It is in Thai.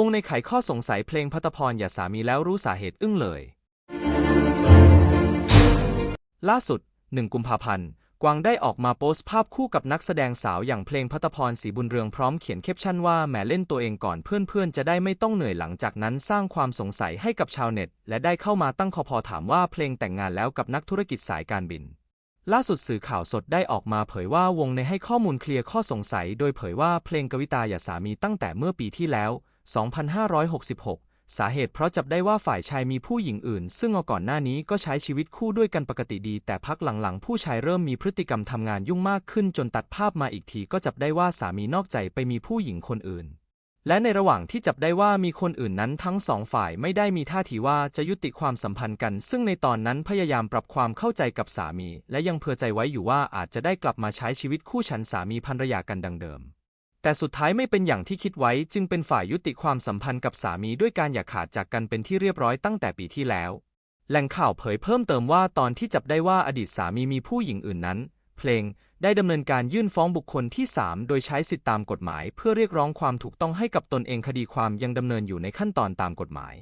วงในไขข้อสงสัยเพลงพัตพรอย่าสามีแล้วรู้สาเหตุอึ้งเลย ล่าสุด 1 กุมภาพันธ์ กวางได้ออกมาโพสต์ภาพคู่กับนักแสดงสาวอย่างเพลงพัตพรศรีบุญเรืองพร้อมเขียนแคปชั่นว่าแหมเล่นตัวเองก่อนเพื่อนๆ จะได้ไม่ต้องเหนื่อยหลังจากนั้นสร้างความสงสัยให้กับชาวเน็ต และได้เข้ามาตั้งคอพอถามว่าเพลงแต่งงานแล้วกับนักธุรกิจสายการบินล่าสุดสื่อข่าวสดได้ออกมาเผยว่าวงในให้ข้อมูลเคลียร์ข้อสงสัย โดยเผยว่าเพลงกวิตาอย่าสามีตั้งแต่เมื่อปีที่แล้ว 2566 สาเหตุเพราะจับได้ว่าฝ่ายชายมีผู้หญิงอื่น ซึ่งเอาก่อนหน้านี้ก็ใช้ชีวิตคู่ด้วยกันปกติดี แต่พักหลังๆ ผู้ชายเริ่มมีพฤติกรรมทำงานยุ่งมากขึ้นจนตัดภาพมาอีกทีก็จับได้ว่าสามีนอกใจไปมีผู้หญิงคนอื่น และในระหว่างที่จับได้ว่ามีคนอื่นนั้นทั้งสองฝ่ายไม่ได้มีท่าทีว่าจะยุติความสัมพันธ์กัน ซึ่งในตอนนั้นพยายามปรับความเข้าใจกับสามี และยังเผื่อใจไว้อยู่ว่าอาจจะได้กลับมาใช้ชีวิตคู่ฉันสามีภรรยากันดังเดิม แต่สุดท้ายไม่เป็นอย่างที่คิดไว้จึงเป็นฝ่ายยุติความสัมพันธ์กับสามีด้วยการอย่าขาดจากกันเป็นที่เรียบร้อยตั้งแต่ปีที่แล้ว แหล่งข่าวเผยเพิ่มเติมว่าตอนที่จับได้ว่าอดีตสามีมีผู้หญิงอื่นนั้น เพลงได้ดำเนินการยื่นฟ้องบุคคลที่ 3 โดยใช้สิทธิตามกฎหมาย เพื่อเรียกร้องความถูกต้องให้กับตนเองคดีความยังดำเนินอยู่ในขั้นตอนตามกฎหมาย